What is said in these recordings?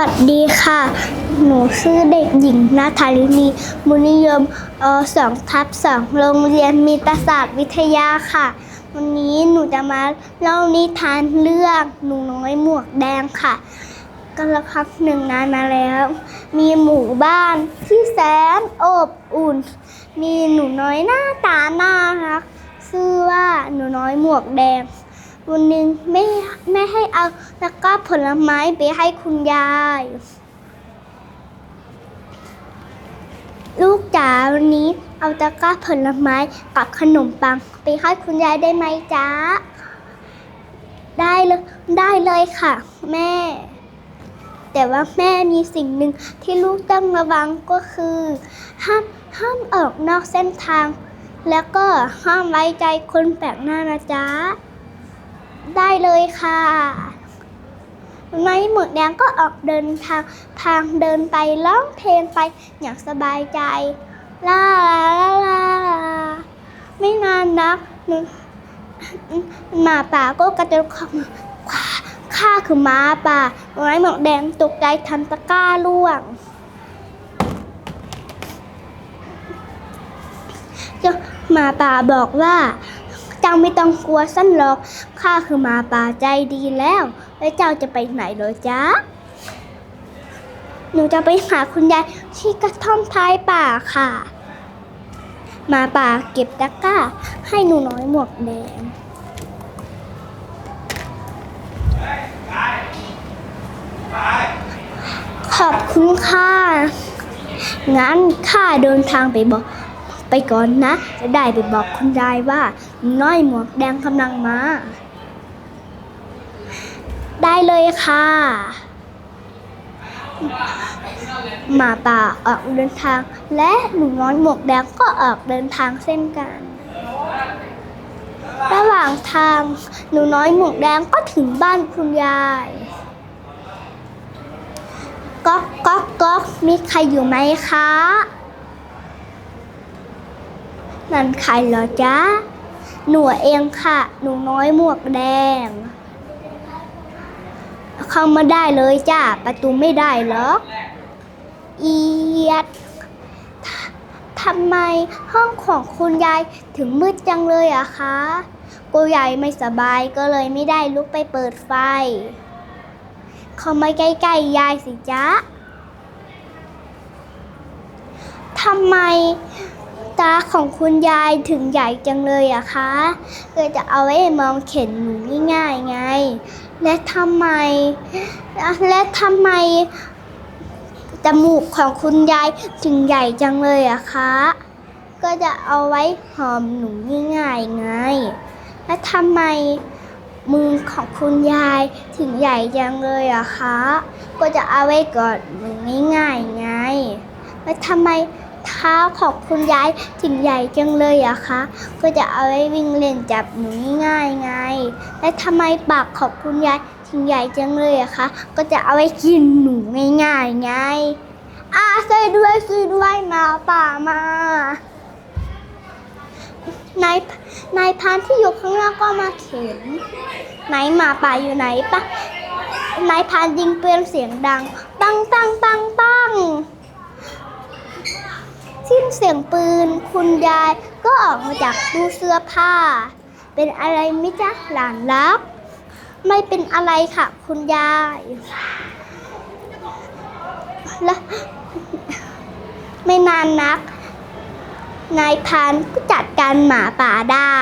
วัสดีค่ะ หนูชื่อเด็กหญิงนาธารินีมุนิยมอสองทับสองโรงเรียนมีตศาสตร์วิทยาค่ะ วันนี้หนูจะมาเล่านิทานเรื่องหนูน้อยหมวกแดงค่ะก็ละครั้งหนึ่งนานมาแล้ว มีหมู่บ้านที่แสนอบอุ่น มีหนูน้อยหน้าตาน่ารักชื่อว่าหนูน้อยหมวกแดง วันหนึ่งไม่ไม่ให้เอาตะกร้าผลไม้ไปให้คุณยาย ลูกจ๋าวันนี้เอาตะกร้าผลไม้กับขนมปัง ไปให้คุณยายได้ไหมจ๊ะได้เลยได้เลยค่ะ แม่ แต่ว่าแม่มีสิ่งหนึ่งที่ลูกต้องระวังก็คือ ห้ามห้ามออกนอกเส้นทาง แล้วก็ห้ามไว้ใจคนแปลกหน้านะจ๊ะ ได้เลยค่ะนายหมวกแดงก็ออกเดินทางทางเดินไปร้องเพลงไปอย่างสบายใจลาลาลาลาไม่นานนักหมาป่าก็กระโดดเข้ามาข้าคือหมาป่านายหมวกแดงตกใจทำตะก้าล่วงหมาป่าบอกว่า เจ้าไม่ต้องกลัวสั้นหรอก ข้าคือหมาป่าใจดีแล้ว แล้วเจ้าจะไปไหนเหรอจ๊ะ หนูจะไปหาคุณยายที่กระท่อมท้ายป่าค่ะ หมาป่าเก็บตะกร้า ให้หนูน้อยหมวกแดงขอบคุณค่ะ งั้นข้าเดินทางไปบอกไปก่อนนะ จะได้ไปบอกคุณยายว่า น้อยหมวกแดงกำลังมา ได้เลยค่ะ หมาป่าออกเดินทาง และหนูน้อยหมวกแดงก็ออกเดินทางเช่นกัน ระหว่างทางหนูน้อยหมวกแดงก็ถึงบ้านคุณยายก๊อกก๊อกก๊อกมีใครอยู่ไหมคะ นั่นใครเหรอจ๊ะ หนูเองค่ะ หนูน้อยหมวกแดง เข้ามาได้เลยจ้า ประตูไม่ได้หรอเอียดททำไมห้องของคุณยายถึงมืดจังเลยอะคะกูยายไม่สบายก็เลยไม่ได้ลุกไปเปิดไฟ เข้ามาใกล้ๆยายสิจ๊ะทำไม ตาของคุณยายถึงใหญ่จังเลยอะคะก็จะเอาไว้มองเข็นหนูง่ายๆไง และทำไม และทำไมจมูกของคุณยายถึงใหญ่จังเลยอะคะ ก็จะเอาไว้หอมหนูง่ายๆไง และทำไมมือของคุณยายถึงใหญ่จังเลยอะคะ ก็จะเอาไว้กอดหนูง่ายๆไง และทำไม เท้าของคุณยายถึงใหญ่จังเลยอะคะ ก็จะเอาไว้วิ่งเล่นจับหนูง่ายๆไง และทำไมปากของคุณยายถึงใหญ่จังเลยอะคะ ก็จะเอาไว้กินหนูง่ายๆไงอาช่วยด้วยช่วยด้วยมาป่ามา นายนายพรานที่อยู่ข้างล่างก็มาเข็นไหนหมาป่าอยู่ไหนปะนายพรานยิงเปืนเสียงดัง ปังปังปังปังสิ้น เสียงปืน คุณยายก็ออกมาจากตู้เสื้อผ้า เป็นอะไรไหมจ๊ะหลานรักไม่เป็นอะไรค่ะ คุณยายและไม่นานนัก นายพรานก็จัดการหมาป่าได้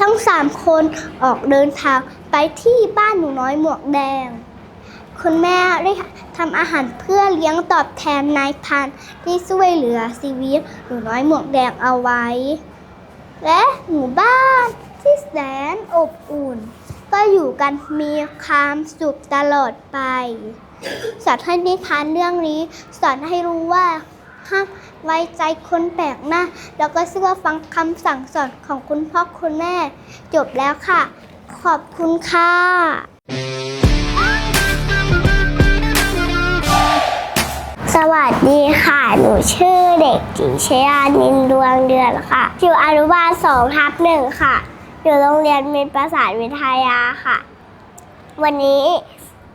ทั้งสามคนออกเดินทางไปที่บ้านหนูน้อยหมวกแดง คุณแม่ได้ทำอาหารเพื่อเลี้ยงตอบแทนนายพรานที่ช่วยเหลือชีวิตหนูน้อยหมวกแดงเอาไว้ และหมู่บ้านที่แสนอบอุ่น ก็อยู่กันมีความสุขตลอดไปสอนให้นิทานเรื่องนี้สอนให้รู้ว่าห้ามไว้ใจคนแปลกหน้า แล้วก็เชื่อฟังคำสั่งสอนของคุณพ่อคุณแม่ จบแล้วค่ะ ขอบคุณค่ะ สวัสดีค่ะ หนูชื่อเด็กหญิงชยานินดวงเดือนค่ะ อยู่อนุบาลสองทับหนึ่งค่ะ อยู่โรงเรียนมิตรประสานวิทยาค่ะ วันนี้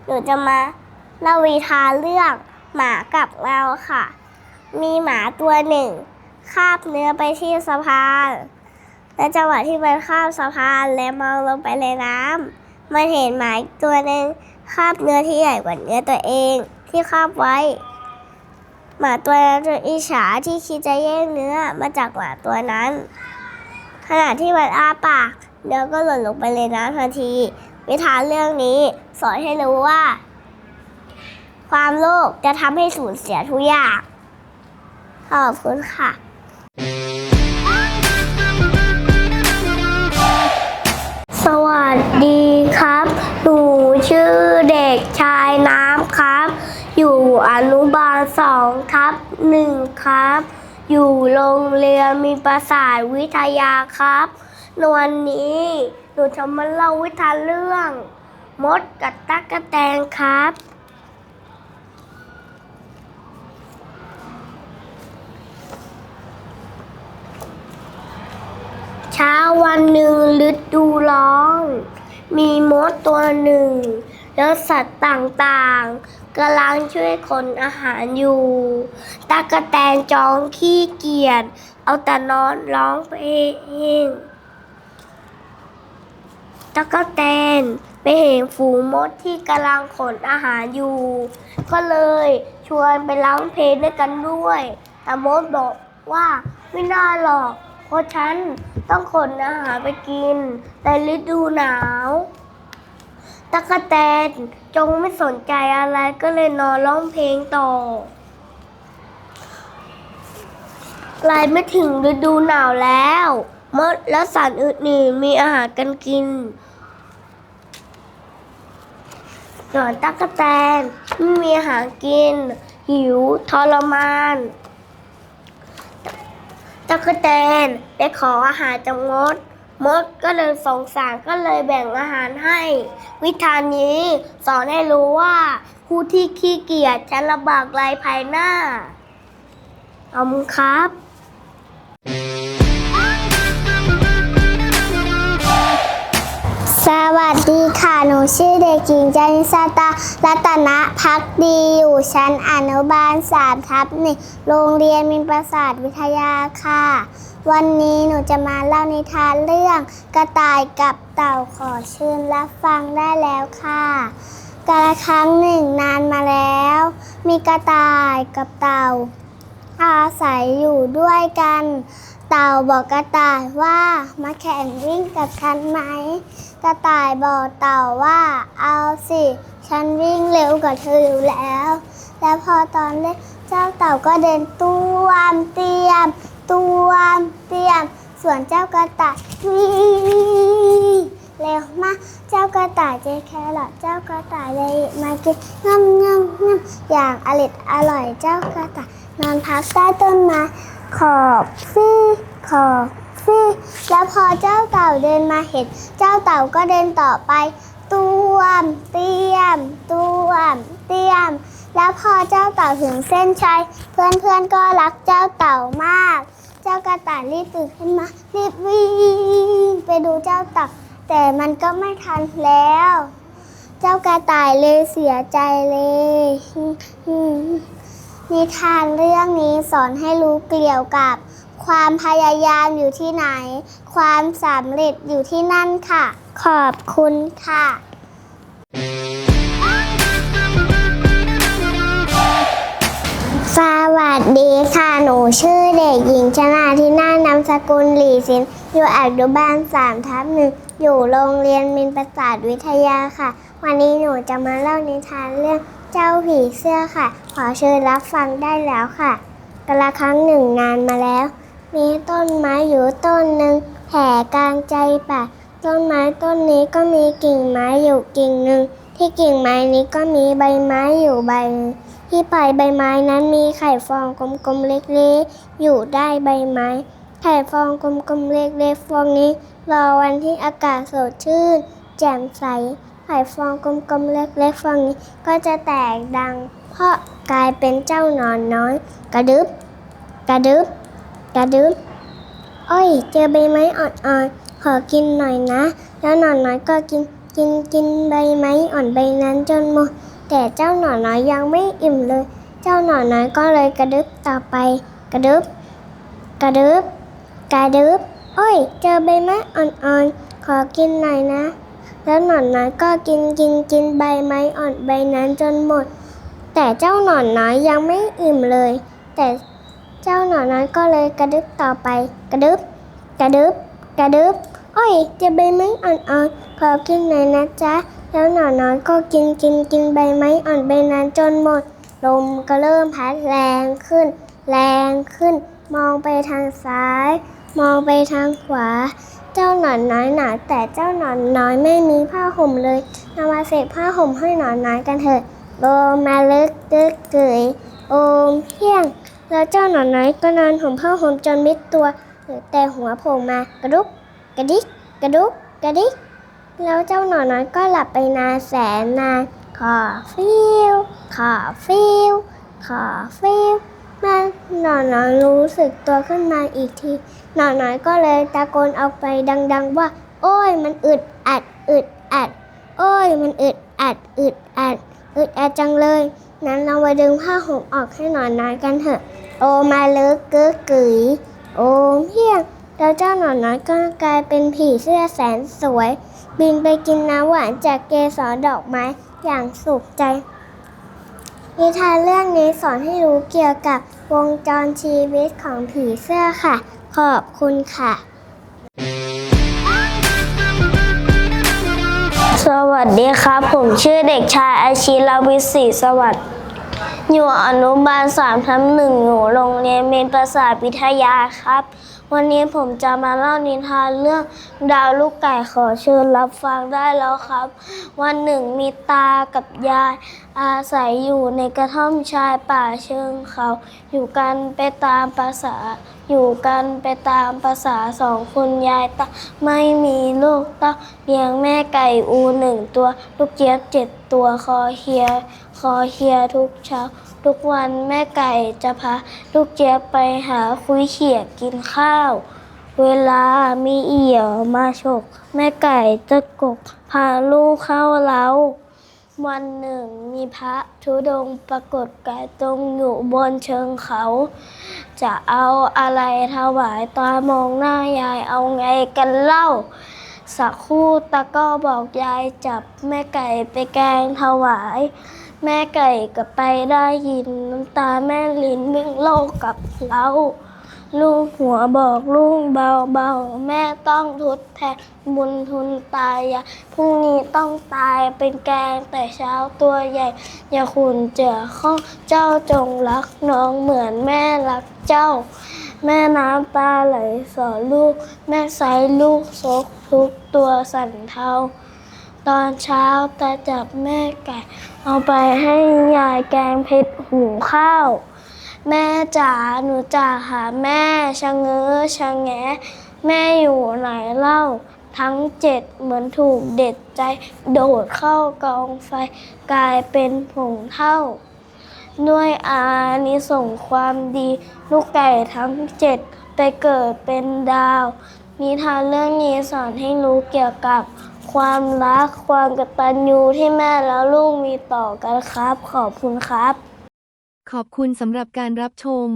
หนูจะมาเล่าวิทาเรื่องหมากับเราค่ะ มีหมาตัวหนึ่งคาบเนื้อไปที่สะพาน และจังหวะที่มันข้ามสะพานและมองลงไปในน้ำมันเห็นหมาอีกตัวหนึ่งคาบเนื้อที่ใหญ่กว่าเนื้อตัวเองที่คาบไว้ หมาตัวนั้นจะอิจฉาที่คิดจะแย่งเนื้อมาจากหมาตัวนั้น ขณะที่มันอ้าปากเนื้อก็หล่นลงไปในน้ำทันที วิธานเรื่องนี้สอนให้รู้ว่า ความโลภจะทำให้สูญเสียทุกอย่าง ขอบคุณค่ะสวัสดีครับ หนูชื่อเด็กชายน้ำครับ อยู่อนุบาลสองทับ หนึ่งครับ อยู่โรงเรียนมีประสาทวิทยาครับในวันนี้หนูจะมาเล่าวิทานเรื่อง มดกับตั๊กแตนครับ เช้าวันหนึ่งฤดูร้อนมีมดตัวหนึ่ง แล้วสัตว์ต่างๆ กำลังช่วยคนอาหารอยู่ ตากแตนจองขี้เกียจ เอาแต่นอนร้องเพลงตากแตนไปเห็นฝูงมดที่กำลังขนอาหารอยู่ ก็เลยชวนไปร้องเพลงด้วยกันด้วย แต่มดบอกว่าไม่น่าหรอก เพราะฉันต้องขนอาหารไปกินในฤดูหนาว ตะกะแตนจงไม่สนใจอะไรก็เลยนอนร้องเพลงต่อไลไม่ถึงฤดูหนาวแล้วมดและสัตว์อื่นๆมีอาหารกันกินหนอนตะกะแตนไม่มีอาหารกิน หิวทรมานตะกแตนได้ขออาหารจากมด มดก็เลยสงสารก็เลยแบ่งอาหารให้ วิธานนี้สอนให้รู้ว่า ผู้ที่ขี้เกียจจะลำบากลายภายหน้าเอามครับสวัสดีค่ะ หนูชื่อเด็กหญิงจานิสตารัตนพักดีอยู่ชั้นอนุบาลสามทับหนึ่งโรงเรียนมินประสาทวิทยาค่ะ วันนี้หนูจะมาเล่านิทานเรื่องกระต่ายกับเต่าขอเชิญรับฟังได้แล้วค่ะกาลครั้งหนึ่งนานมาแล้ว มีกระต่ายกับเต่า อาศัยอยู่ด้วยกัน เต่าบอกกระต่ายว่ามาแข่งวิ่งกับฉันไหม กระต่ายบอกเต่าว่า เอาสิ ฉันวิ่งเร็วกว่าเธออยู่แล้ว แล้วพอตอนเล่นเจ้าเต่าก็เดินตู้วมเตียม ต้วเตรียมส่วนเจ้ากระต่ายวิ่งเร็วมากเจ้ากระต่ายเจแครอทเจ้ากระต่ายเลยมากินง่ำง่ำง่ำอย่างอริดอร่อยเจ้ากระต่ายนอนพักใต้ต้นไม้ขอบฟี่ขอบฟี่แล้วพอเจ้าเต่าเดินมาเห็น เจ้าเต่าก็เดินต่อไปต้วมเตียมต้วมเตียม แล้วพอเจ้าเต่าถึงเส้นชัยเพื่อนๆก็รักเจ้าเต่ามาก จ้ากระต่ายรีบตื่นขึ้นมา รีบวิ่งไปดูเจ้าเต่าแต่มันก็ไม่ทันแล้ว เจ้ากระต่ายเลยเสียใจเลยมนิทานเรื่องนี้สอนให้รู้เกี่ยวกับ ความพยายามอยู่ที่ไหน ความสำเร็จอยู่ที่นั่นค่ะ ขอบคุณค่ะ วัสดีค่ะ หนูชื่อเด็กหญิงชนาทิน่านามสกุลหลีสิน อยู่อนุบาลสามทับหนึ่ง อยู่โรงเรียนมินประสาทวิทยาค่ะ วันนี้หนูจะมาเล่านิทานเรื่องเจ้าผีเสื้อค่ะ ขอเชิญรับฟังได้แล้วค่ะกาละครั้งหนึ่งนานมาแล้ว มีต้นไม้อยู่ต้นหนึ่งแผ่กลางใจป่า ต้นไม้ต้นนี้ก็มีกิ่งไม้อยู่กิ่งหนึ่ง ที่กิ่งไม้นี้ก็มีใบไม้อยู่ใบ ที่ปลายใบไม้นั้นมีไข่ฟองกลมๆเล็กๆ อยู่ได้ใบไม้ ไข่ฟองกลมๆเล็กๆ ฟองนี้รอวันที่อากาศสดชื่น แจ่มใส ไข่ฟองกลมๆเล็กๆ ฟองนี้ก็จะแตกดัง เพราะกลายเป็นเจ้าหนอนน้อย กระดึบกระดึบกระดึบอ้อยเจอใบไม้อ่อนๆ ขอกินหน่อยนะ แล้วหนอนน้อยก็กินกินกินใบไม้อ่อนใบนั้นจนหมด แต่เจ้าหนอนน้อยยังไม่อิ่มเลย เจ้าหนอนน้อยก็เลยกระดึบต่อไป กระดึบกระดึบกระดึบโอ้ย เจอใบไม้อ่อนๆ ขอกินหน่อยนะ แล้วหนอนน้อยก็กินกินกินใบไม้อ่อนใบนั้นจนหมด แต่เจ้าหนอนน้อยยังไม่อิ่มเลย แต่เจ้าหนอนน้อยก็เลยกระดึบต่อไป กระดึบกระดึบกระดึบโอ้ย เจอใบไม้อ่อนๆ ขอกินหน่อยนะจ๊ะ แล้วหนอนน้อยก็กินกินกินใบไม้อ่อนใบนั้นจนหมด ลมก็เริ่มพัดแรงขึ้น แรงขึ้น มองไปทางซ้าย มองไปทางขวา เจ้าหนอนน้อยหนาแต่เจ้าหนอนน้อยไม่มีผ้าห่มเลยนำมาเสกผ้าห่มให้หนอนน้อยกันเถอะโอมมาลึกตึกเกยโอมเพียง แล้วเจ้าหนอนน้อยก็นอนห่มผ้าห่มจนมิดตัว แต่หัวโผล่มากระดุกกระดิกกระดุกกระดิก แล้วเจ้าหนอนน้อยก็หลับไปนานแสนนาน ขอฟิวขอฟิวขอฟิวมาหนอนน้อยรู้สึกตัวขึ้นมาอีกที หนอนน้อยก็เลยตะโกนออกไปดัง ๆ ว่า โอ้ย มันอึดอัดอึดอัด โอ้ย มันอึดอัดอึดอัดอึดอัดจังเลย นั้นเรามาดึงผ้าห่มออกให้หนอนน้อยกันเถอะ โอมาเลิกเกอกุ๋ยโอมเพียงแล้วเจ้าหนอนน้อยก็กลายเป็นผีเสื้อแสนสวย บินไปกินน้ำหวานจากเกสรดอกไม้อย่างสุขใจ นิทานเรื่องนี้สอนให้รู้เกี่ยวกับวงจรชีวิตของผีเสื้อค่ะ ขอบคุณค่ะ สวัสดีครับ ผมชื่อเด็กชายอาชีลวิศรีสวัสดิ์อยู่อนุบาลสามทับหนึ่งอยู่โรงเรียนเมนประสาทวิทยาครับ วันนี้ผมจะมาเล่านิทานเรื่องดาวลูกไก่ขอเชิญรับฟังได้แล้วครับ วันหนึ่งมีตากับยายอาศัยอยู่ในกระท่อมชายป่าเชิงเขา อยู่กันไปตามภาษา อยู่กันไปตามภาษาสองคุณยายตาไม่มีลูกต้าเลี้ยงแม่ไก่อูหนึ่งตัว ลูกเจี๊ยบเจ็ดตัวคอเฮีย คอเฮียทุกเช้า ทุกวันแม่ไก่จะพาลูกเจี๊ยบไปหาคุยเขียกินข้าว เวลามีเอี่ยวมาฉก แม่ไก่จะกกพาลูกเข้าเล้า วันหนึ่งมีพระธุดงปรากฏกายตรงอยู่บนเชิงเขา จะเอาอะไรถวายตามองหน้ายายเอาไงกันเล่า สักคู่ตาก็บอกยายจับแม่ไก่ไปแกงถวาย แม่ไก่ก็ไปได้ยินน้ำตาแม่ลิ้นวิ่งโลกกับเราลูกหัวบอกลูกเบาๆแม่ต้องทดแทนบุญทุนตายอย่าพรุ่งนี้ต้องตายเป็นแกงแต่เช้าตัวใหญ่ อย่าขุนเจือข้องเจ้าจงรักน้องเหมือนแม่รักเจ้า แม่น้ำตาไหลสอนลูก แม่ใส่ลูกซกทุกตัวสั่นเทา ตอนเช้าตาจับแม่ไก่ เอาไปให้ยายแกงเผ็ดหุงข้าว แม่จ๋าหนูจะหาแม่ชะเง้อชะแงแม่อยู่ไหนเล่า ทั้งเจ็ดเหมือนถูกเด็ดใจ โดดเข้ากองไฟ กลายเป็นผงเท่า ด้วยอานิสงความดี ลูกไก่ทั้งเจ็ดไปเกิดเป็นดาว นิทานเรื่องนี้สอนให้รู้เกี่ยวกับ ความรักความกตัญญูที่แม่และลูกมีต่อกันครับ ขอบคุณครับ ขอบคุณสำหรับการรับชม